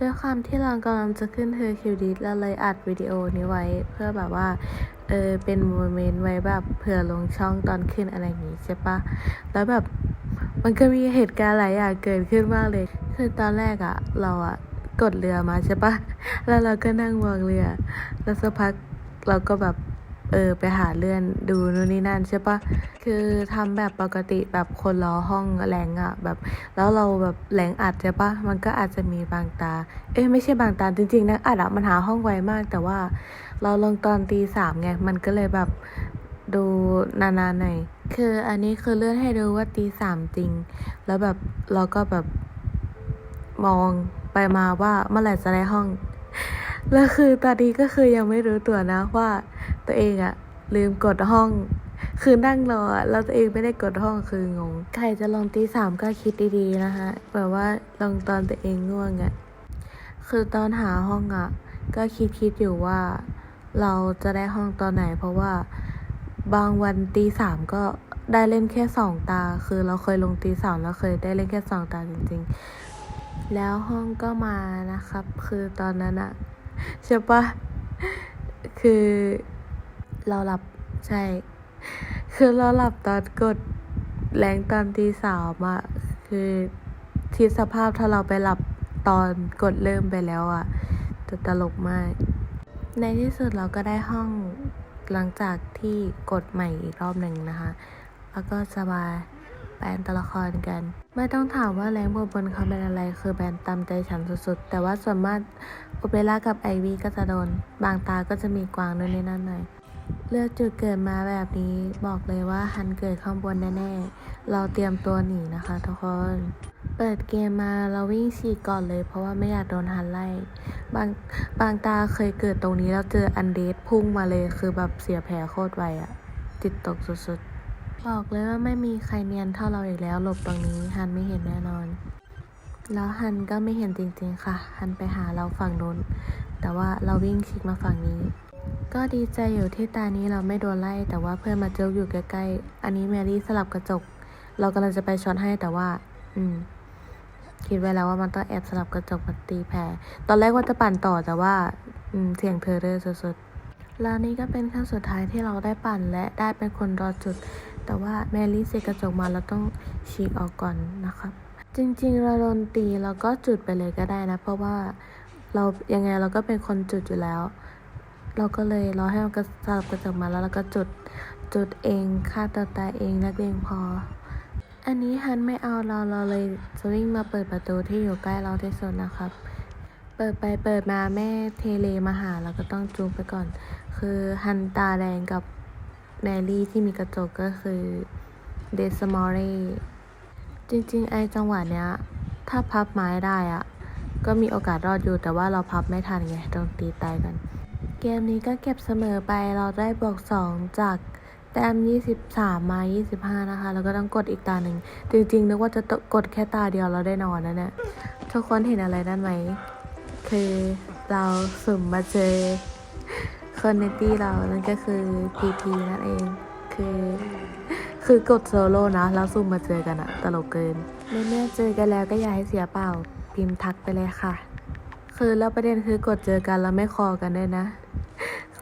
ด้วยความที่เรากำลังจะขึ้นเธอคิวดิสเราเลยอัดวิดีโอนี้ไว้เพื่อแบบว่า เออเป็นโมเมนต์ไว้แบบเผื่อลงช่องตอนขึ้นอะไรอย่างงี้ใช่ปะแล้วแบบมันก็มีเหตุการณ์หลายอย่างเกิดขึ้นมากเลย คือตอนแรกอะเราอะกดเรือมาใช่ปะแล้วเราก็นั่งวางเรือ แล้วสักพักเราก็แบบ เออไปหาเลื่อนดูนู่นนี่นั่นใช่ปะคือทำแบบปกติแบบคนรอห้องแรงอะแบบ แล้วเราแบบแหลงอัดใช่ปะมันก็อาจจะมีบางตา เอ้ยไม่ใช่บางตาจริงๆนะอัดอะมันหาห้องไวมาก แต่ว่าเราลงตอนตีสามไงมันก็เลยแบบดูนานๆหน่อยคืออันนี้คือเลื่อนให้ดูว่าตีสามจริง แล้วแบบเราก็แบบมองไปมาว่าเมื่อไหร่จะได้ห้อง แล้วคือตอนนี้ก็คือยังไม่รู้ตัวนะว่า ตัวเองอะลืมกดห้อง คือนั่งรออะแล้วตัวเองไม่ได้กดห้องคืองงใครจะลงตีสามก็คิดดีๆนะคะแบบว่าลงตอนตัวเองง่วงอะคือตอนหาห้องอะก็คิดคิดๆอยู่ว่า เราจะได้ห้องตอนไหน เพราะว่าบางวันตีสามก็ได้เล่นแค่สองตา คือเราเคยลงตีสามแล้วเคยได้เล่นแค่สองตาจริง ๆ แล้วห้องก็มานะครับ คือตอนนั้นอะ ใช่ปะคือเราหลับใช่ คือเราหลับตอนกดแรงตอนตีสามอะคือคิดสภาพถ้าเราไปหลับตอนกดเริ่มไปแล้วอะจะตลกมาก ในที่สุดเราก็ได้ห้องหลังจากที่กดใหม่อีกรอบหนึ่งนะคะ แล้วก็สบาย แบนตัวละครกัน ไม่ต้องถามว่าแรงบนเขาเป็นอะไรคือแบนตามใจฉันสุดๆ แต่ว่าส่วนมากโอเปร่ากับไอวีก็จะโดน บางตาก็จะมีกวางด้วยในนั่นหน่อยเลือกจุดเกิดมาแบบนี้บอกเลยว่าฮันเกิดข้างบนแน่ๆ เราเตรียมตัวหนีนะคะทุกคน เปิดเกมมาเราวิ่งฉีกก่อนเลยเพราะว่าไม่อยากโดนฮันไล่ บางบางตาเคยเกิดตรงนี้แล้วเจออันเดสพุ่งมาเลยคือแบบเสียแผลโคตรไวอะจิตตกสุดๆ บอกเลยว่าไม่มีใครเนียนเท่าเราอีกแล้ว หลบตรงนี้ฮันไม่เห็นแน่นอน แล้วฮันก็ไม่เห็นจริงๆค่ะ ฮันไปหาเราฝั่งโน้น แต่ว่าเราวิ่งชิกมาฝั่งนี้ ก็ดีใจอยู่ที่ตานี้เราไม่โดนไล่ แต่ว่าเพื่อนมาเจออยู่ใกล้ๆ อันนี้แมรี่สลับกระจก เรากำลังจะไปช็อตให้แต่ว่า อืม คิดไว้แล้วว่ามันต้องแอบสลับกระจกมาตีแผลตอนแรกว่าจะปั่นต่อแต่ว่า อืม เสียงเธอเร่อสุดๆแล้วนี่ก็เป็นครั้งสุดท้ายที่เราได้ปั่นและได้เป็นคนรอจุด แต่ว่าแมรี่เสกกระจกมาเราต้องฉีกออกก่อนนะครับ จริงๆเราโดนตีเราก็จุดไปเลยก็ได้นะ เพราะว่าเรายังไงเราก็เป็นคนจุดอยู่แล้ว เราก็เลยรอให้มันกระสับกระจกมาแล้วเราก็จุดจุดเองฆ่าตัวตายเองนักเลงพอ อันนี้ฮันไม่เอาเราเราเลยจะวิ่งมาเปิดประตูที่อยู่ใกล้เราที่สุดนะครับ เปิดไปเปิดมาแม่เทเลมาหาเราก็ต้องจูงไปก่อน คือฮันตาแดงกับ แมรี่ที่มีกระจกก็คือเดสมอรีจริงๆ ไอจังหวะเนี้ย ถ้าพับไม้ได้อะก็มีโอกาสรอดอยู่แต่ว่าเราพับไม่ทันไงต้องตีตายกัน เกมนี้ก็เก็บเสมอไปเราได้บวก 2 จากแต้ม 23 มา 25 นะคะ แล้วก็ต้องกดอีกตาหนึ่ง จริงๆ นึกว่าจะกดแค่ตาเดียวเราได้นอนนะเนี่ย ทุกคนเห็นอะไรนั่นไหม คือเราสุ่มมาเจอ คนในตี้เรานั่นก็คือพีพีนั่นเอง คือ คือกดโซโล่นะ แล้วซุ่มมาเจอกันอะตลกเกินเมื่อเจอกันแล้วก็อย่าให้เสียเปล่า พิมพ์ทักไปเลยค่ะ คือแล้วประเด็นคือกดเจอกันแล้วไม่คอกันด้วยนะ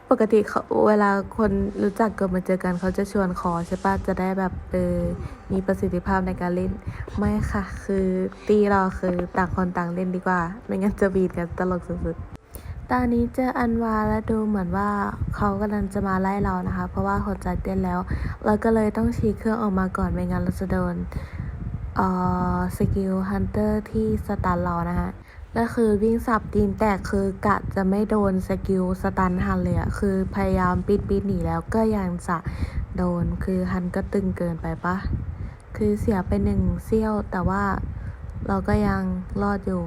ปกติเขาเวลาคนรู้จักเกิดมาเจอกันเขาจะชวนคอใช่ปะจะได้แบบเออมีประสิทธิภาพในการเล่น ไม่ค่ะ คือตีเราคือต่างคนต่างเล่นดีกว่า ไม่งั้นจะบีดกันตลกสุดๆ ตอนนี้เจออันวาและดูเหมือนว่าเขากำลังจะมาไล่เรานะคะ เพราะว่าหัวใจเต้นแล้ว เราก็เลยต้องฉีกเครื่องออกมาก่อนไม่งั้นเราจะโดนเอ่อสกิลฮันเตอร์ที่สตันเรานะคะก็คือวิ่งสับตีนแตกคือกะจะไม่โดนสกิลสตันฮันเลยอะคือพยายามปิดปิดหนีแล้วก็ยังจะโดนคือฮันก็ตึงเกินไปปะคือเสียไปหนึ่งเซี่ยวแต่ว่าเราก็ยังรอดอยู่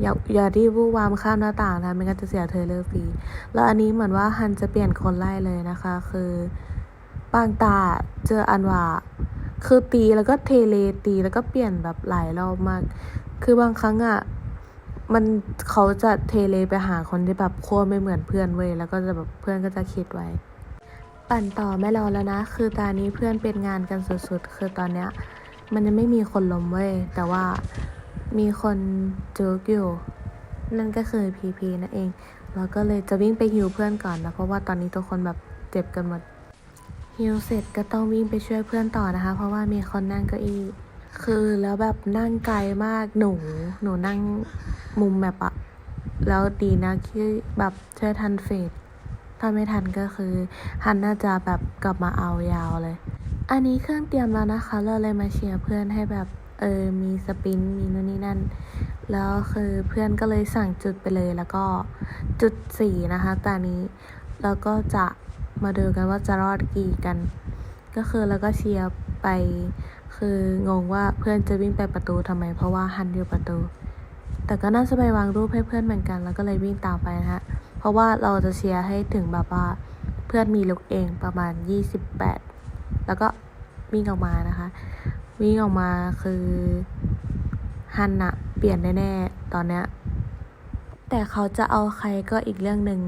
อย่าอย่าที่วู่วามข้ามหน้าต่างนะไม่งั้นจะเสียเธอเลอฟรีแล้วอันนี้เหมือนว่าฮันจะเปลี่ยนคนไล่เลยนะคะ คือปางตาเจออันวาคือตีแล้วก็เทเลตีแล้วก็เปลี่ยนแบบหลายรอบมาก คือบางครั้งอะมันเขาจะเทเลไปหาคนที่แบบโคตรไม่เหมือนเพื่อนเว้ยแล้วก็จะแบบเพื่อนก็จะคิดไว้ ปั่นต่อไม่รอแล้วนะ คือตอนนี้เพื่อนเป็นงานกันสุดๆ คือตอนเนี้ย มันยังไม่มีคนล้มเว้ยแต่ว่า มีคนจุกอยู่ นั่นก็คือพีพีนั่นเอง เราก็เลยจะวิ่งไปฮิวเพื่อนก่อนนะ เพราะว่าตอนนี้ทุกคนแบบเจ็บกันหมดฮิวเสร็จก็ต้องวิ่งไปช่วยเพื่อนต่อนะคะ เพราะว่ามีคนนั่งเก้าอี้คือแล้วแบบนั่งไกลมากหนูหนูนั่งมุมแบบอะแล้วดีนะที่แบบช่วยทันเฟสถ้าไม่ทันก็คือฮันน่าจะแบบกลับมาเอายาวเลย อันนี้เครื่องเตรียมแล้วนะคะ เราเลยมาเชียร์เพื่อนให้แบบ เออมีสปินมีนู่นนี่นั่น แล้วคือเพื่อนก็เลยสั่งจุดไปเลยแล้วก็จุดสี่นะคะตอนนี้แล้วก็จะมาดูกันว่าจะรอดกี่กัน ก็คือแล้วก็เชียร์ไป คืองงว่าเพื่อนจะวิ่งไปประตูทำไม เพราะว่าฮันอยู่ประตู แต่ก็น่าจะไปวางรูปให้เพื่อนเหมือนกัน แล้วก็เลยวิ่งตามไปนะฮะเพราะว่าเราจะเชียร์ให้ถึงแบบว่าเพื่อนมีลุกเองประมาณ 28 แล้วก็วิ่งออกมานะคะ วิ่งออกมาคือฮันอะเปลี่ยนแน่ๆตอนเนี้ยแต่เขาจะเอาใครก็อีกเรื่องหนึ่ง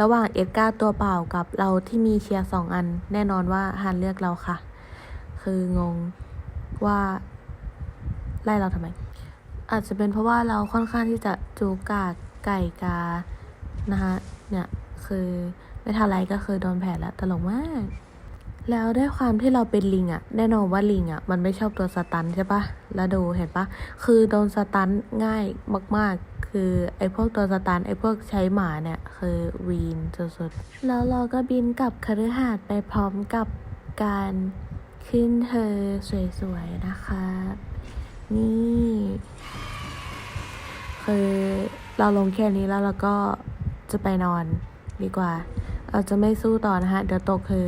ระหว่างเอ็ดการ์ตัวเปล่ากับเราที่มีเชียร์สองอัน แน่นอนว่าฮันเลือกเราค่ะ คืองงว่าไล่เราทำไม อาจจะเป็นเพราะว่าเราค่อนข้างที่จะจูกากไก่กานะคะเนี่ยคือไม่ทันไรก็คือโดนแผลแล้วตลกมาก แล้วด้วยความที่เราเป็นลิงอะแน่นอนว่าลิงอะมันไม่ชอบตัวสตันใช่ปะแล้วดูเห็นปะคือโดนสตันง่ายมาก ๆ คือไอ้พวกตัวสตันไอ้พวกใช้หมาเนี่ยคือวีนสุดๆ แล้วเราก็บินกลับคฤหาสน์ไปพร้อมกับการขึ้นเธอสวย ๆ นะคะ นี่คือเราลงแค่นี้แล้วเราก็จะไปนอนดีกว่า เราจะไม่สู้ต่อนะคะเดี๋ยวตกคือ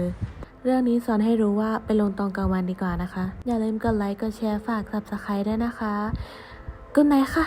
เรื่องนี้สอนให้รู้ว่าไปลงตอนกลางวันดีกว่านะคะ อย่าลืมกดไลค์กดแชร์ฝาก subscribe ด้วยนะคะกุ d ไนค่ะ